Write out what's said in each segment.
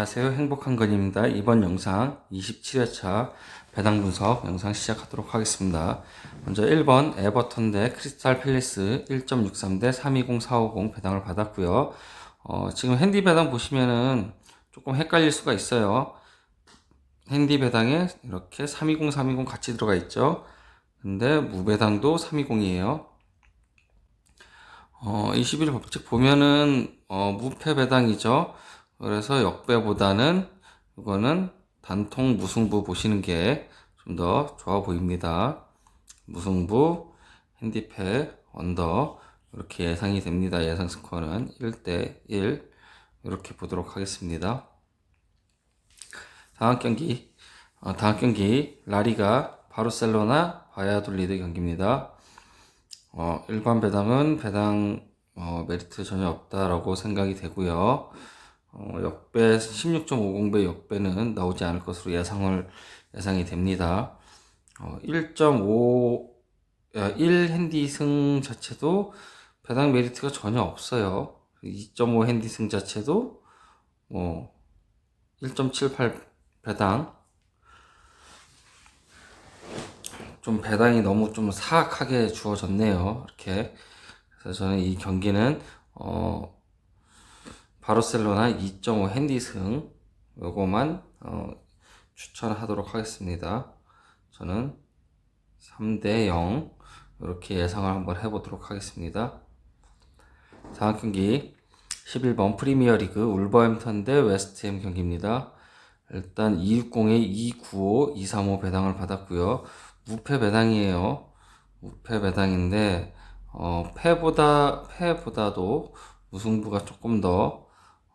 안녕하세요. 행복한 건입니다. 이번 영상 27회차 배당 분석 영상 시작하도록 하겠습니다. 먼저 1번 에버턴 대 크리스탈 팰리스 1.63 대 320450 배당을 받았고요. 어, 지금 핸디 배당 보시면은 조금 헷갈릴 수가 있어요. 핸디 배당에 이렇게 320, 320 같이 들어가 있죠. 근데 무배당도 320이에요. 어, 21 법칙 보면은 어, 무패 배당이죠. 그래서 역배보다는 이거는 단통 무승부 보시는 게 좀 더 좋아 보입니다. 무승부, 핸디패, 언더 이렇게 예상이 됩니다. 예상 스코어는 1대 1 이렇게 보도록 하겠습니다. 다음 경기 어, 다음 경기 라리가 바르셀로나 바야돌리드 경기입니다. 어, 일반 배당은 배당 어, 메리트 전혀 없다라고 생각이 되고요. 어, 역배 16.50배 역배는 나오지 않을 것으로 예상을 예상이 됩니다. 어, 1.5 1 핸디 승 자체도 배당 메리트가 전혀 없어요. 2.5 핸디 승 자체도 뭐 1.78 배당 좀 배당이 너무 좀 사악하게 주어졌네요. 이렇게. 그래서 저는 이 경기는, 어, 바르셀로나 2.5 핸디승, 요거만, 어, 추천하도록 하겠습니다. 저는 3대 0, 이렇게 예상을 한번 해보도록 하겠습니다. 다음 경기, 11번 프리미어 리그 울버햄턴 대 웨스트햄 경기입니다. 일단 260에 295, 235 배당을 받았고요. 무패 배당이에요. 무패 배당인데 어, 패보다 패보다도 무승부가 조금 더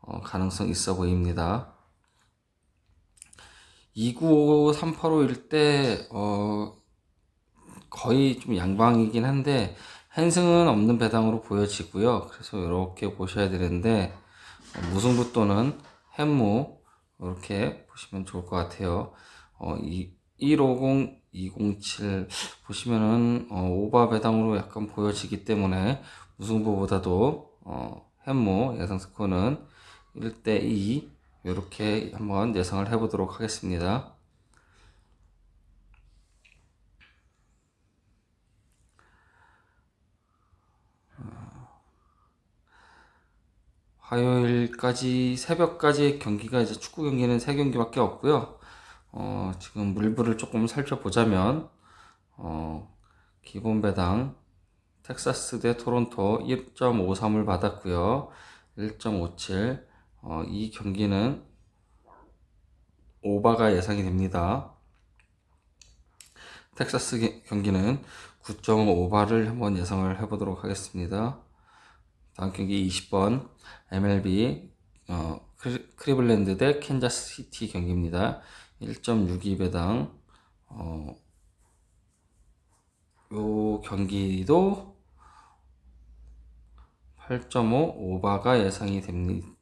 어, 가능성 있어 보입니다. 295, 385일 때 어, 거의 좀 양방이긴 한데 한승은 없는 배당으로 보여지고요. 그래서 이렇게 보셔야 되는데 어, 무승부 또는 햄무 이렇게 보시면 좋을 것 같아요. 어, 이, 150, 207 보시면은 어, 오바 배당으로 약간 보여지기 때문에 무승부보다도 어, 햄모 예상 스코어는 1대 2 이렇게 한번 예상을 해보도록 하겠습니다. 화요일까지 새벽까지 경기가 이제 축구 경기는 세 경기밖에 없고요. 어, 지금 물불을 조금 살펴보자면 어, 기본 배당 텍사스 대 토론토 1.53을 받았고요. 1.57 어, 이 경기는 오바가 예상이 됩니다. 텍사스 게- 경기는 9.5바를 한번 예상을 해보도록 하겠습니다. 다음 경기 20번 MLB 어, 크리- 크리블랜드 대 캔자스 시티 경기입니다. 1.62 배당 어, 요 경기도 8.5 오바가 예상이 됩니다.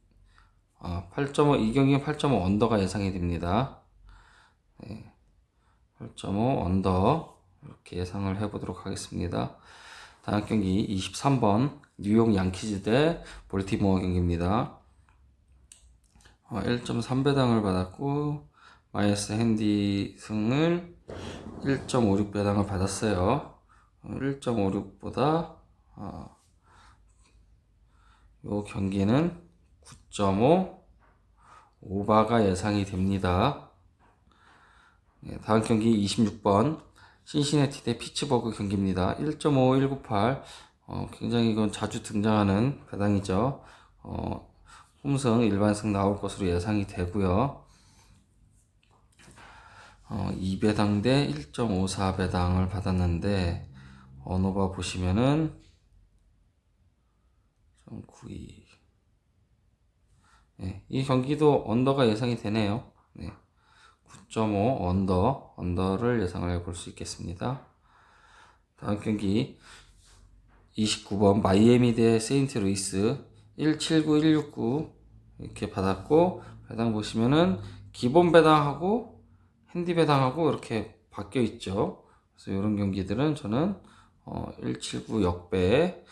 아, 8.5 이 경기는 8.5 언더가 예상이 됩니다. 네, 8.5 언더 이렇게 예상을 해보도록 하겠습니다. 다음 경기 23번 뉴욕 양키즈 대 볼티모어 경기입니다. 어, 1.3배당을 받았고 마이너스 핸디 승을 1.56배당을 받았어요. 1.56보다 어, 요 경기는 9.5 오바가 예상이 됩니다. 네, 다음 경기 26번 신시내티 대 피츠버그 경기입니다. 1.5, 198 어, 굉장히 이건 자주 등장하는 배당이죠. 어, 홈승 일반승 나올 것으로 예상이 되고요. 어, 2배당 대 1.54배당을 받았는데 언어바 보시면은 좀 92. 네, 이 경기도 언더가 예상이 되네요. 네. 9.5 언더, 언더를 예상을 해볼 수 있겠습니다. 다음 경기 29번 마이애미 대 세인트 루이스 179, 169 이렇게 받았고 배당 보시면은 기본 배당하고 핸디 배당하고 이렇게 바뀌어 있죠. 그래서 이런 경기들은 저는 어, 179 역배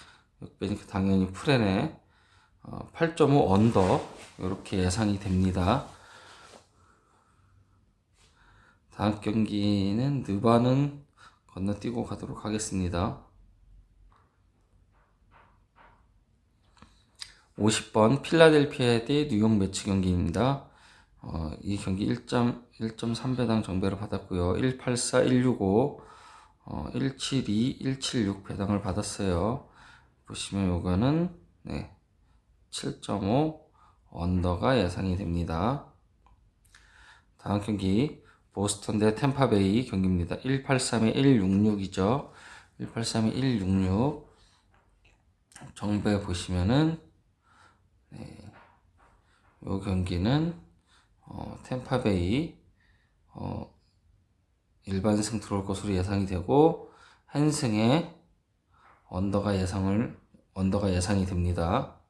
역배니까 당연히 프레네 어, 8.5 언더 이렇게 예상이 됩니다. 다음 경기는 느바는 건너뛰고 가도록 하겠습니다. 50번 필라델피아 대 뉴욕 매치 경기입니다. 어, 이 경기 1.1.3배당 정배를 받았고요. 184, 165, 어, 172, 176 배당을 받았어요. 보시면 요거는 네, 7.5 언더가 예상이 됩니다. 다음 경기 보스턴 대 템파베이 경기입니다. 183에 166이죠. 183에 166 정배 보시면은 네, 요 경기는 어, 템파베이 어, 일반승 들어올 것으로 예상이 되고 한승의 언더가 예상을 언더가 예상이 됩니다.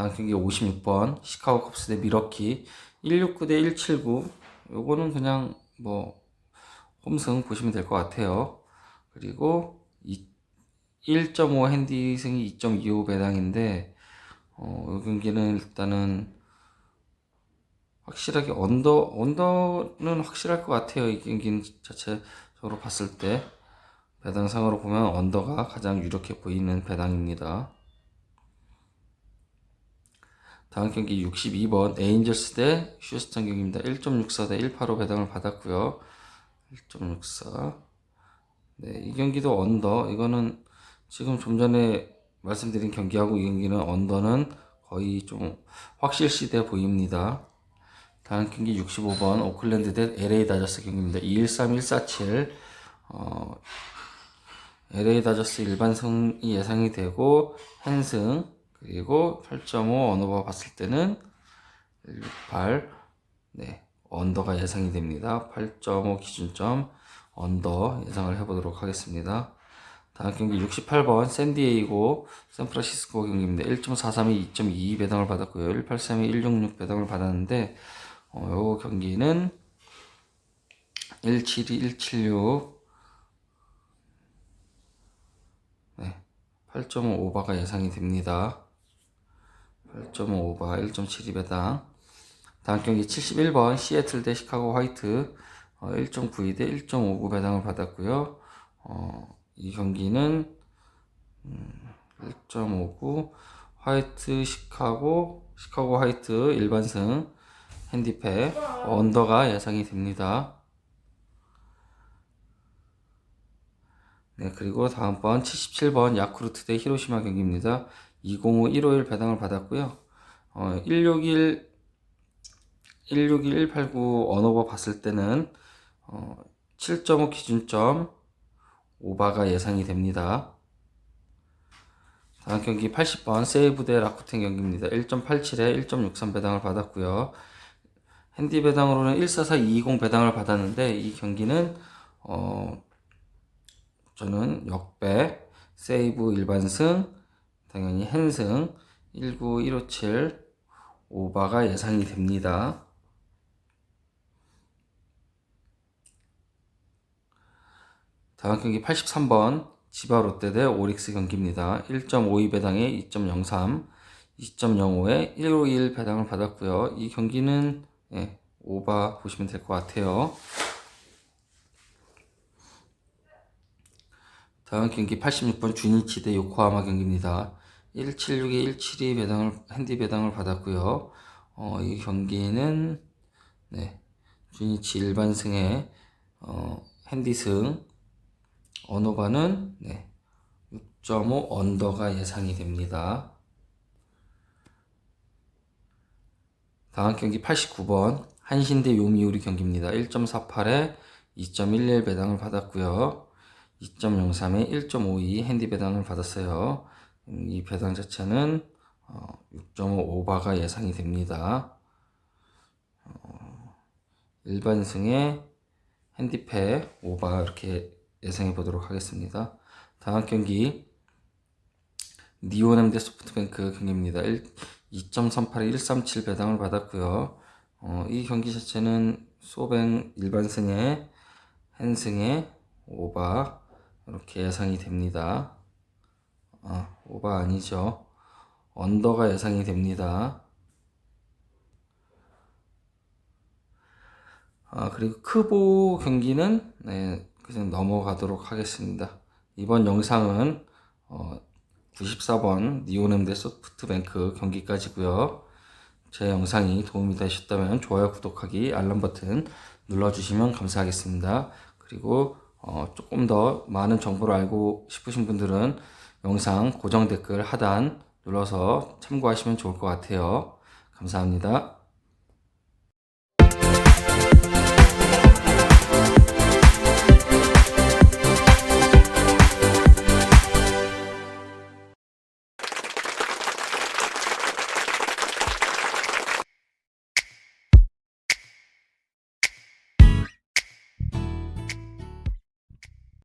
다음 경기 56번 시카고 컵스 대 미러키 169 대 179 요거는 그냥 뭐 홈승 보시면 될 것 같아요. 그리고 1.5 핸디승이 2.25 배당인데 어, 이 경기는 일단은 확실하게 언더 언더는 확실할 것 같아요. 이 경기는 자체적으로 봤을 때 배당상으로 보면 언더가 가장 유력해 보이는 배당입니다. 다음 경기 62번 에인절스 대 휴스턴 경기입니다. 1.64 대 185 배당을 받았고요. 1.64. 네, 이 경기도 언더. 이거는 지금 좀 전에 말씀드린 경기하고 이 경기는 언더는 거의 좀 확실시돼 보입니다. 다음 경기 65번 오클랜드 대 LA 다저스 경기입니다. 213, 147. 어, LA 다저스 일반 승이 예상이 되고 한승 그리고 8.5 언어바 봤을 때는 168 네, 언더가 예상이 됩니다. 8.5 기준점 언더 예상을 해보도록 하겠습니다. 다음 경기 68번 샌디에이고 샌프란시스코 경기입니다. 1.43에 2.22 배당을 받았고요. 183에 166 배당을 받았는데 어, 요 경기는 172, 176 네, 8.5 오버가 예상이 됩니다. 8.5 오버 1.72배당 다음 경기 71번 시애틀 대 시카고 화이트. 어, 1.92 대 1.59 배당을 받았고요. 어, 이 경기는 음, 1.59 화이트 시카고 시카고 화이트 일반승 핸디패 언더가 예상이 됩니다. 네, 그리고 다음번 77번 야쿠르트 대 히로시마 경기입니다. 205 151 배당을 받았고요. 어, 161 161 189 언어버 봤을 때는 어, 7.5 기준점 오바가 예상이 됩니다. 다음 경기 80번 세이브 대 라쿠텐 경기입니다. 1.87에 1.63 배당을 받았고요. 핸디 배당으로는 144 220 배당을 받았는데 이 경기는 어, 저는 역배 세이브 일반승 당연히 한승 19157 오바가 예상이 됩니다. 다음 경기 83번 지바 롯데 대 오릭스 경기입니다. 1.52 배당에 2.03, 2.05에 151 배당을 받았고요. 이 경기는 예, 오바 보시면 될 것 같아요. 다음 경기 86번 주니치 대 요코하마 경기입니다. 176에 172 배당을 핸디 배당을 받았고요. 어, 이 경기는 네, 주니치 일반승에 어, 핸디승 언어바는 네, 6.5 언더가 예상이 됩니다. 다음 경기 89번 한신 대 요미우리 경기입니다. 1.48에 2.11 배당을 받았고요. 2.03에 1.52 핸디 배당을 받았어요. 이 배당 자체는 6.5 어, 예상이 됩니다. 어, 일반승의 핸디패 오바 이렇게 예상해 보도록 하겠습니다. 다음 경기 니오넴 대 소프트뱅크 경기입니다. 2.38에 137 배당을 받았고요. 어, 이 경기 자체는 소뱅 일반승의 한승의 오바 이렇게 예상이 됩니다. 아, 오바 아니죠. 언더가 예상이 됩니다. 아, 그리고 크보 경기는 네, 그냥 넘어가도록 하겠습니다. 이번 영상은 어, 94번 니오넴 대 소프트뱅크 경기까지고요. 제 영상이 도움이 되셨다면 좋아요, 구독하기, 알람 버튼 눌러주시면 감사하겠습니다. 그리고 어, 조금 더 많은 정보를 알고 싶으신 분들은 영상 고정 댓글 하단 눌러서 참고하시면 좋을 것 같아요. 감사합니다.